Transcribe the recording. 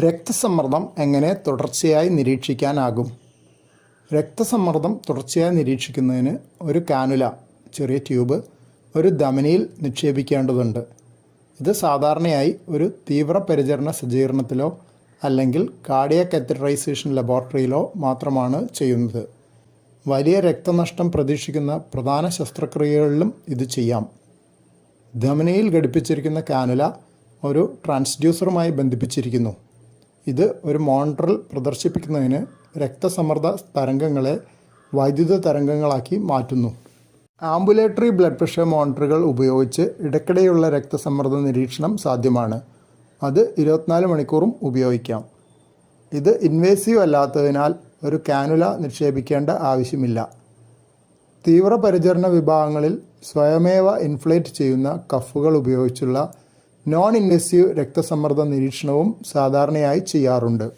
രക്തസമ്മർദ്ദം എങ്ങനെ തുടർച്ചയായി നിരീക്ഷിക്കാനാകും? രക്തസമ്മർദ്ദം തുടർച്ചയായി നിരീക്ഷിക്കുന്നതിന് ഒരു കാനുല ചെറിയ ട്യൂബ് ഒരു ധമനിയിൽ നിക്ഷേപിക്കേണ്ടതുണ്ട്. ഇത് സാധാരണയായി ഒരു തീവ്രപരിചരണ സജ്ജീകരണത്തിലോ അല്ലെങ്കിൽ കാർഡിയക് കത്തറൈസേഷൻ ലബോറട്ടറിയിലോ മാത്രമാണ് ചെയ്യുന്നത്. വലിയ രക്തനഷ്ടം പ്രതീക്ഷിക്കുന്ന പ്രധാന ശസ്ത്രക്രിയകളിലും ഇത് ചെയ്യാം. ധമനിയിൽ ഘടിപ്പിച്ചിരിക്കുന്ന കാനുല ഒരു ട്രാൻസ്ഡ്യൂസറുമായി ബന്ധിപ്പിച്ചിരിക്കുന്നു. ഇത് ഒരു മോണിറ്ററിൽ പ്രദർശിപ്പിക്കുന്നതിന് രക്തസമ്മർദ്ദ തരംഗങ്ങളെ വൈദ്യുത തരംഗങ്ങളാക്കി മാറ്റുന്നു. ആംബുലേറ്ററി ബ്ലഡ് പ്രഷർ മോണിറ്ററുകൾ ഉപയോഗിച്ച് ഇടയ്ക്കിടെയുള്ള രക്തസമ്മർദ്ദ നിരീക്ഷണം സാധ്യമാണ്. അത് ഇരുപത്തിനാല് മണിക്കൂറും ഉപയോഗിക്കാം. ഇത് ഇൻവേസീവ് അല്ലാത്തതിനാൽ ഒരു കാനുല നിക്ഷേപിക്കേണ്ട ആവശ്യമില്ല. തീവ്രപരിചരണ വിഭാഗങ്ങളിൽ സ്വയമേവ ഇൻഫ്ലേറ്റ് ചെയ്യുന്ന കഫുകൾ ഉപയോഗിച്ചുള്ള നോൺ ഇൻവെസീവ് രക്തസമ്മർദ്ദ നിരീക്ഷണവും സാധാരണയായി ചെയ്യാറുണ്ട്.